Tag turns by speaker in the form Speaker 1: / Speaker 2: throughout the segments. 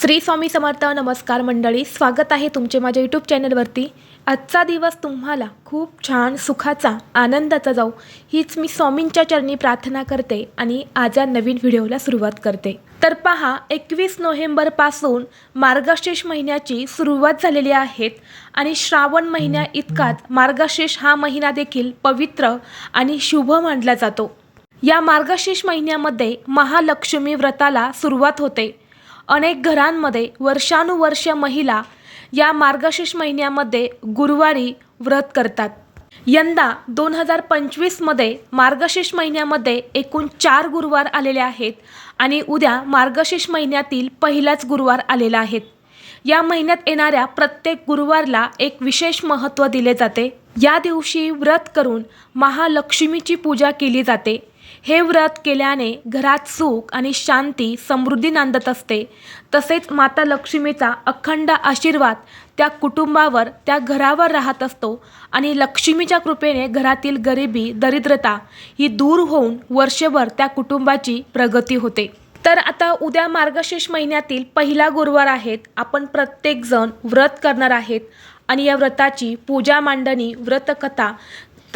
Speaker 1: श्री स्वामी समर्थ नमस्कार मंडळी स्वागत आहे तुमचे माझ्या यूट्यूब चॅनलवरती आजचा दिवस तुम्हाला खूप छान सुखाचा आनंदाचा जाऊ हीच मी स्वामींच्या चरणी प्रार्थना करते आणि आज या नवीन व्हिडिओला सुरुवात करते. तर पहा एकवीस नोव्हेंबरपासून मार्गशीर्ष महिन्याची सुरुवात झालेली आहेत आणि श्रावण महिन्या इतकाच मार्गशीर्ष हा महिना देखील पवित्र आणि शुभ मानला जातो. या मार्गशीर्ष महिन्यामध्ये महालक्ष्मी व्रताला सुरुवात होते. अनेक घरांमध्ये वर्षानुवर्ष महिला या मार्गशीर्ष महिन्यामध्ये गुरुवारी व्रत करतात. यंदा दोन हजार पंचवीसमध्ये मार्गशीर्ष महिन्यामध्ये एकूण चार गुरुवार आलेले आहेत आणि उद्या मार्गशीर्ष महिन्यातील पहिलाच गुरुवार आलेला आहे. या महिन्यात येणाऱ्या प्रत्येक गुरुवारला एक विशेष महत्त्व दिले जाते. या दिवशी व्रत करून महालक्ष्मीची पूजा केली जाते. हे व्रत केल्याने घरात सुख आणि शांती समृद्धी नांदत असते. तसेच माता लक्ष्मीचा अखंड आशीर्वाद त्या कुटुंबावर त्या घरावर राहत असतो आणि लक्ष्मीच्या कृपेने घरातील गरिबी दरिद्रता ही दूर होऊन वर्षभर त्या कुटुंबाची प्रगती होते. तर आता उद्या मार्गशीर्ष महिन्यातील पहिला गुरुवार आहेत. आपण प्रत्येकजण व्रत करणार आहेत आणि या व्रताची पूजा मांडणी व्रतकथा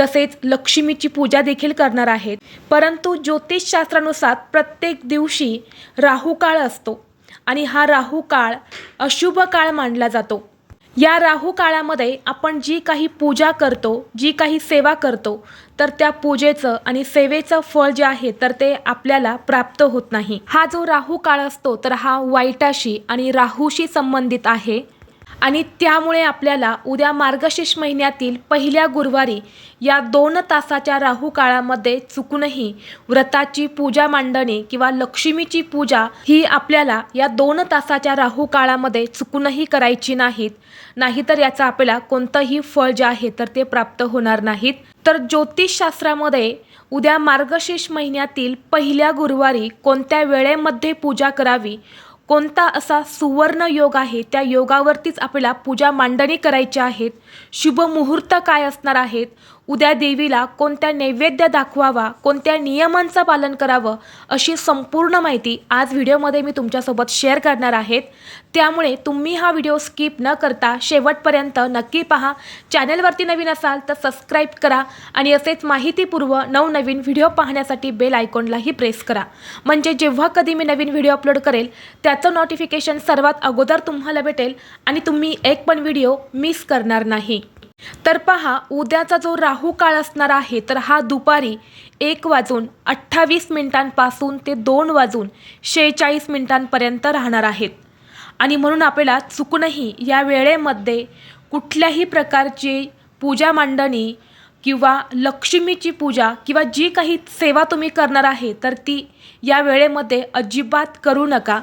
Speaker 1: तसेच लक्ष्मीची पूजा देखील करणार आहेत. परंतु ज्योतिषशास्त्रानुसार प्रत्येक दिवशी राहू काळ असतो आणि हा राहू काळ अशुभ काळ मानला जातो. या राहू काळामध्ये आपण जी काही पूजा करतो जी काही सेवा करतो तर त्या पूजेचं आणि सेवेचं फळ जे आहे तर ते आपल्याला प्राप्त होत नाही. हा जो राहू काळ असतो तर हा वाईटाशी आणि राहूशी संबंधित आहे. आणि त्यामुळे आपल्याला उद्या मार्गशीर्ष महिन्यातील पहिल्या गुरुवारी या दोन तासाच्या राहू काळामध्ये चुकूनही व्रताची पूजा मांडणे किंवा लक्ष्मीची पूजा ही आपल्याला या दोन तासाच्या राहू काळामध्ये चुकूनही करायची नाहीत. नाहीतर याचा आपल्याला कोणतंही फळ जे आहे तर ते प्राप्त होणार नाहीत. तर ज्योतिषशास्त्रामध्ये उद्या मार्गशीर्ष महिन्यातील पहिल्या गुरुवारी कोणत्या वेळेमध्ये पूजा करावी? कोणता असा सुवर्ण योग आहे? त्या योगावरतीच आपल्याला पूजा मांडणी करायची आहेत. शुभ मुहूर्त काय असणार आहेत? उद्या देवीला कोणत्या नैवेद्य दाखवावा कोणत्या नियमांचं पालन करावं अशी संपूर्ण माहिती आज व्हिडिओमध्ये मी तुमच्यासोबत शेअर करणार आहेत. त्यामुळे तुम्ही हा व्हिडिओ स्किप न करता शेवटपर्यंत नक्की पहा. चॅनलवरती नवीन असाल तर सबस्क्राईब करा आणि असेच माहितीपूर्व नवनवीन व्हिडिओ पाहण्यासाठी बेल आयकॉनलाही प्रेस करा. म्हणजे जेव्हा कधी मी नवीन व्हिडिओ अपलोड करेल त्याचं नोटिफिकेशन सर्वात अगोदर तुम्हाला भेटेल आणि तुम्ही एक पण व्हिडिओ मिस करणार नाही. तर पहा उद्याचा जो राहू काळ असणार आहे तर हा दुपारी एक वाजून अठ्ठावीस मिनिटांपासून ते दोन वाजून शेहेचाळीस मिनिटांपर्यंत राहणार आहेत. आणि म्हणून आपल्याला चुकूनही या वेळेमध्ये कुठल्याही प्रकारची पूजा मांडणी किंवा लक्ष्मीची पूजा किंवा जी काही सेवा तुम्ही करणार आहे तर ती या वेळेमध्ये अजिबात करू नका.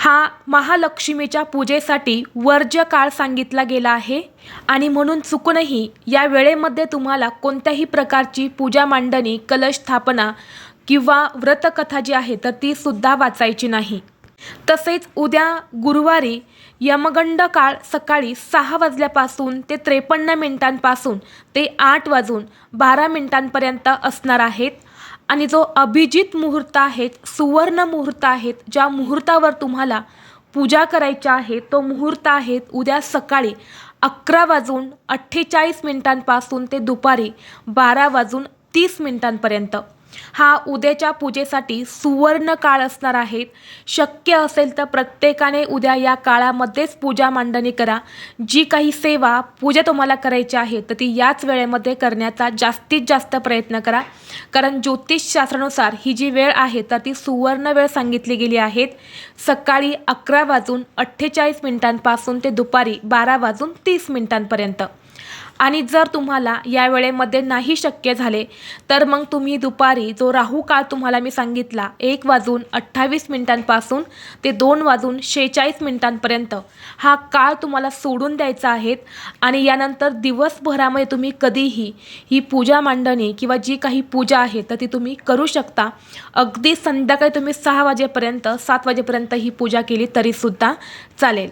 Speaker 1: हा महालक्ष्मीच्या पूजेसाठी वर्ज्य काळ सांगितला गेला आहे आणि म्हणून चुकूनही या वेळेमध्ये तुम्हाला कोणत्याही प्रकारची पूजा मांडणी कलश स्थापना किंवा व्रतकथा जी आहे तर ती सुद्धा वाचायची नाही. तसेच उद्या गुरुवारी यमगंड काळ सकाळी सहा वाजल्यापासून ते त्रेपन्न मिनिटांपासून ते आठ वाजून बारा मिनिटांपर्यंत असणार आहेत. आणि जो अभिजित मुहूर्त आहेत सुवर्ण मुहूर्त आहेत ज्या मुहूर्तावर तुम्हाला पूजा करायची आहे तो मुहूर्त आहेत उद्या सकाळी अकरा वाजून अठ्ठेचाळीस मिनिटांपासून ते दुपारी बारा वाजून तीस मिनिटांपर्यंत. हा उद्याच्या पूजेसाठी सुवर्ण काळ असणार आहेत शक्य असेल तर प्रत्येकाने उद्या या काळामध्येच पूजा मांडणी करा. जी काही सेवा पूजा तुम्हाला करायची आहे तर ती याच वेळेमध्ये करण्याचा जास्तीत जास्त प्रयत्न करा. कारण ज्योतिषशास्त्रानुसार ही जी वेळ आहे तर ती सुवर्ण वेळ सांगितली गेली आहे. सकाळी अकरा वाजून अठ्ठेचाळीस मिनिटांपासून ते दुपारी बारा वाजून तीस मिनिटांपर्यंत. आणि जर तुम्हाला या वेळेमध्ये नाही शक्य झाले तर मग तुम्ही दुपारी जो राहू काळ तुम्हाला मी सांगितला एक वाजून अठ्ठावीस मिनिटांपासून ते दोन वाजून शेहेचाळीस मिनिटांपर्यंत हा काळ तुम्हाला सोडून द्यायचा आहे आणि यानंतर दिवसभरामध्ये तुम्ही कधीही ही पूजा मांडणी किंवा जी काही पूजा आहे तर ती तुम्ही करू शकता. अगदी संध्याकाळी तुम्ही सहा वाजेपर्यंत सात वाजेपर्यंत ही पूजा केली तरीसुद्धा चालेल.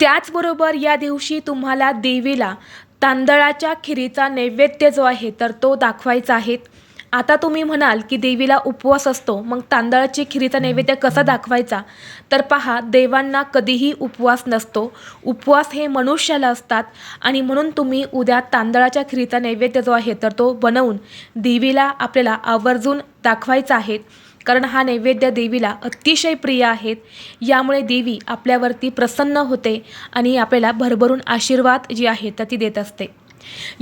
Speaker 1: त्याचबरोबर या दिवशी तुम्हाला देवीला तांदळाच्या खिरीचा नैवेद्य जो आहे तर तो दाखवायचा आहे. आता तुम्ही म्हणाल की देवीला उपवास असतो मग तांदळाची खिरीचा नैवेद्य कसा दाखवायचा? तर पहा देवांना कधीही उपवास नसतो. उपवास हे मनुष्याला असतात आणि म्हणून तुम्ही उद्या तांदळाच्या खिरीचा नैवेद्य जो आहे तर तो बनवून देवीला आपल्याला आवर्जून दाखवायचा आहे. कारण हा नैवेद्य देवीला अतिशय प्रिय आहेत. यामुळे देवी आपल्यावरती प्रसन्न होते आणि आपल्याला भरभरून आशीर्वाद जी आहे तर ती देत असते.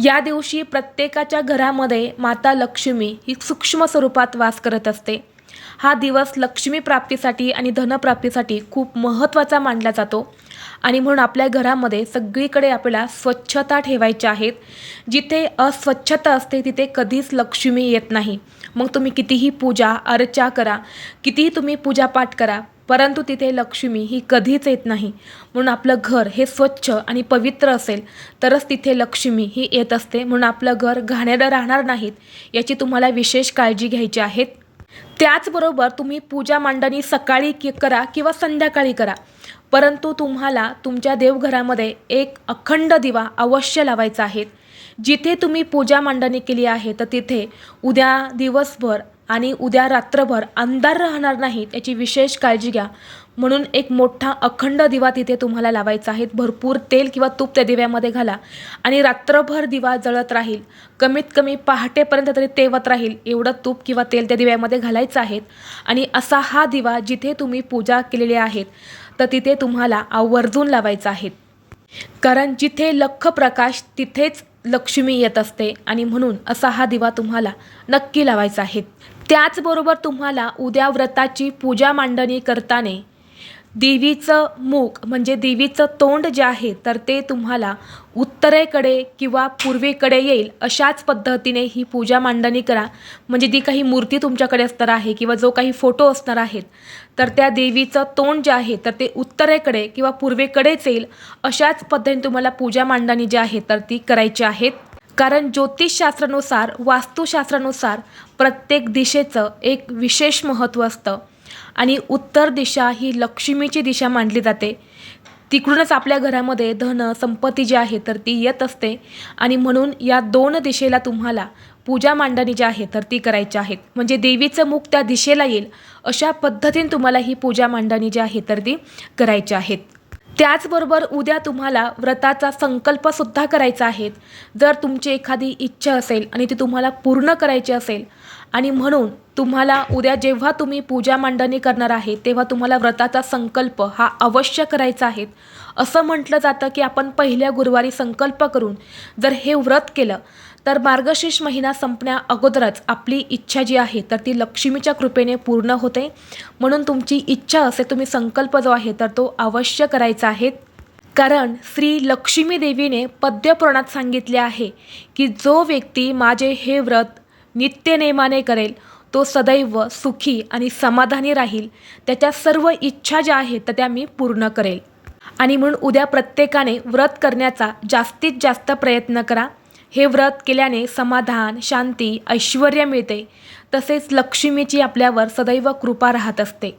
Speaker 1: या दिवशी प्रत्येकाच्या घरामध्ये माता लक्ष्मी ही सूक्ष्म स्वरूपात वास करत असते. हा दिवस लक्ष्मी प्राप्तीसाठी आणि धनप्राप्तीसाठी खूप महत्त्वाचा मानला जातो. आणि म्हणून आपल्या घरामध्ये सगळीकडे आपल्याला स्वच्छता ठेवायच्या आहेत. जिथे अस्वच्छता असते तिथे कधीच लक्ष्मी येत नाही. मग तुम्ही कितीही पूजा अर्चा करा कितीही तुम्ही पूजापाठ करा परंतु तिथे लक्ष्मी ही कधीच येत नाही. म्हणून आपलं घर हे स्वच्छ आणि पवित्र असेल तरच तिथे लक्ष्मी ही येत असते. म्हणून आपलं घर घाणेरं राहणार नाहीत याची तुम्हाला विशेष काळजी घ्यायची आहेत त्याचबरोबर तुम्ही पूजा मांडणी सकाळी कि करा किंवा संध्याकाळी करा. परंतु तुम्हाला तुमच्या देवघरामध्ये एक अखंड दिवा अवश्य लावायचा आहे. जिथे तुम्ही पूजा मांडणी केली आहे तर तिथे उद्या दिवसभर आणि उद्या रात्रभर अंधार राहणार नाही याची विशेष काळजी घ्या. म्हणून एक मोठा अखंड दिवा तिथे तुम्हाला लावायचा आहे. भरपूर तेल किंवा तूप त्या दिव्यामध्ये घाला. आणि रात्रभर दिवा जळत राहील. कमीत कमी पहाटेपर्यंत तरी तेवत राहील. एवढं तूप किंवा तेल त्या दिव्यामध्ये घालायचं आहे आणि असा हा दिवा जिथे तुम्ही पूजा केलेली आहेत तर तिथे तुम्हाला आवर्जून लावायचा आहे कारण जिथे लख प्रकाश तिथेच लक्ष्मी येत असते. आणि म्हणून असा हा दिवा तुम्हाला नक्की लावायचा आहे. त्याचबरोबर तुम्हाला उद्या व्रताची पूजा मांडणी करताना देवीचं मुख म्हणजे देवीचं तोंड जे आहे तर ते तुम्हाला उत्तरेकडे किंवा पूर्वेकडे येईल अशाच पद्धतीने ही पूजा मांडणी करा. म्हणजे जी काही मूर्ती तुमच्याकडे असणार आहे किंवा जो काही फोटो असणार आहेत तर त्या देवीचं तोंड जे आहे तर ते उत्तरेकडे किंवा पूर्वेकडेच येईल अशाच पद्धतीने तुम्हाला पूजा मांडणी जी आहे तर ती करायची आहेत कारण ज्योतिषशास्त्रानुसार वास्तुशास्त्रानुसार प्रत्येक दिशेचं एक विशेष महत्त्व असतं. आणि उत्तर दिशा ही लक्ष्मीची दिशा मानली जाते. तिकडूनच आपल्या घरामध्ये धन संपत्ती जी आहे तर ती येत असते. आणि म्हणून या दोन दिशेला तुम्हाला पूजा मांडणी जी आहे तर ती करायची आहेत म्हणजे देवीचं मुख त्या दिशेला येईल. अशा पद्धतीने तुम्हाला ही पूजा मांडणी जी आहे तर ती करायची आहेत त्याचबरोबर उद्या तुम्हाला व्रताचा संकल्पसुद्धा करायचा आहे. जर तुमची एखादी इच्छा असेल आणि ती तुम्हाला पूर्ण करायची असेल आणि म्हणून तुम्हाला उद्या जेव्हा तुम्ही पूजा मांडणी करणार आहे तेव्हा तुम्हाला व्रताचा संकल्प हा अवश्य करायचा आहे. असं म्हटलं जातं की आपण पहिल्या गुरुवारी संकल्प करून जर हे व्रत केलं तर मार्गशीर्ष महिना संपण्या अगोदरच आपली इच्छा जी आहे तर ती लक्ष्मीच्या कृपेने पूर्ण होते. म्हणून तुमची इच्छा असे तुम्ही संकल्प जो आहे तर तो अवश्य करायचा आहे. कारण श्री लक्ष्मी देवीने पद्यपुराणात सांगितले आहे की जो व्यक्ती माझे हे व्रत नित्यनेमाने करेल. तो सदैव सुखी आणि समाधानी राहील. त्याच्या सर्व इच्छा ज्या आहेत तर त्या मी पूर्ण करेल. आणि म्हणून उद्या प्रत्येकाने व्रत करण्याचा जास्तीत जास्त प्रयत्न करा. हे व्रत केल्याने समाधान शांती ऐश्वर मिळते. तसेच लक्ष्मीची आपल्यावर सदैव कृपा राहत असते.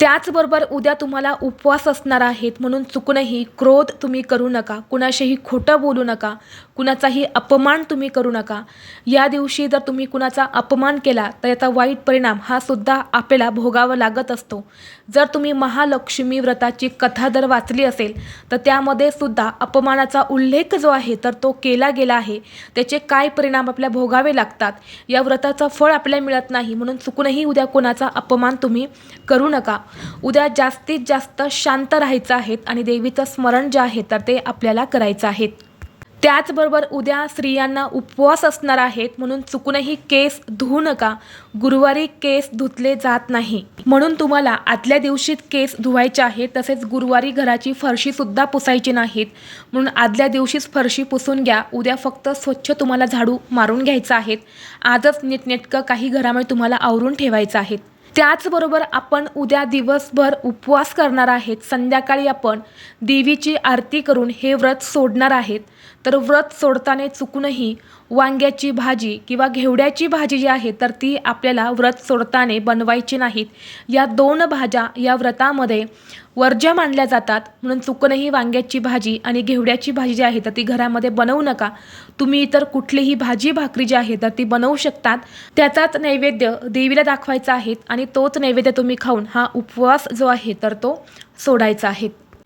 Speaker 1: त्याचबरोबर उद्या तुम्हाला उपवास असणार आहेत म्हणून चुकूनही क्रोध तुम्ही करू नका. कुणाशीही खोटं बोलू नका. कुणाचाही अपमान तुम्ही करू नका. या दिवशी जर तुम्ही कुणाचा अपमान केला तर याचा वाईट परिणाम हा सुद्धा आपल्याला भोगावा लागत असतो. जर तुम्ही महालक्ष्मी व्रताची कथा जर वाचली असेल तर त्यामध्ये सुद्धा अपमानाचा उल्लेख जो आहे तर तो केला गेला आहे. त्याचे काय परिणाम आपल्या भोगावे लागतात? या व्रताचं फळ आपल्याला मिळत नाही म्हणून चुकूनही उद्या कोणाचा अपमान तुम्ही करू नका. उद्या जास्तीत जास्त शांत राहायचं आहेत आणि देवीचं स्मरण जे आहे तर ते आपल्याला करायचं आहे. त्याचबरोबर उद्या स्त्रियांना उपवास असणार आहेत म्हणून चुकूनही केस धुवू नका. गुरुवारी केस धुतले जात नाही. म्हणून तुम्हाला आदल्या दिवशीच केस धुवायचे आहेत तसेच गुरुवारी घराची फरशीसुद्धा पुसायची नाहीत. म्हणून आदल्या दिवशीच फरशी पुसून घ्या. उद्या फक्त स्वच्छ तुम्हाला झाडू मारून घ्यायचं आहेत. आजच नीटनेटकं काही घरामध्ये तुम्हाला आवरून ठेवायचं आहे त्याचबरोबर आपण उद्या दिवसभर उपवास करणार आहेत. संध्याकाळी आपण देवीची आरती करून हे व्रत सोडणार आहेत. तर व्रत सोडताना चुकूनही वांग्याची भाजी किंवा घेवड्याची भाजी जी आहे तर ती आपल्याला व्रत सोडताना बनवायची नाहीत. या दोन भाज्या या व्रतामध्ये वर्ज्य मानल्या जातात. म्हणून चुकूनही वांग्याची भाजी आणि घेवड्याची भाजी जी आहे तर ती घरामध्ये बनवू नका. तुम्ही इतर कुठलीही भाजी भाकरी जी आहे तर ती बनवू शकतात. त्याचाच नैवेद्य देवीला दाखवायचा आहे आणि तोच नैवेद्य तुम्ही खाऊन हा उपवास जो आहे तर तो सोडायचा आहे.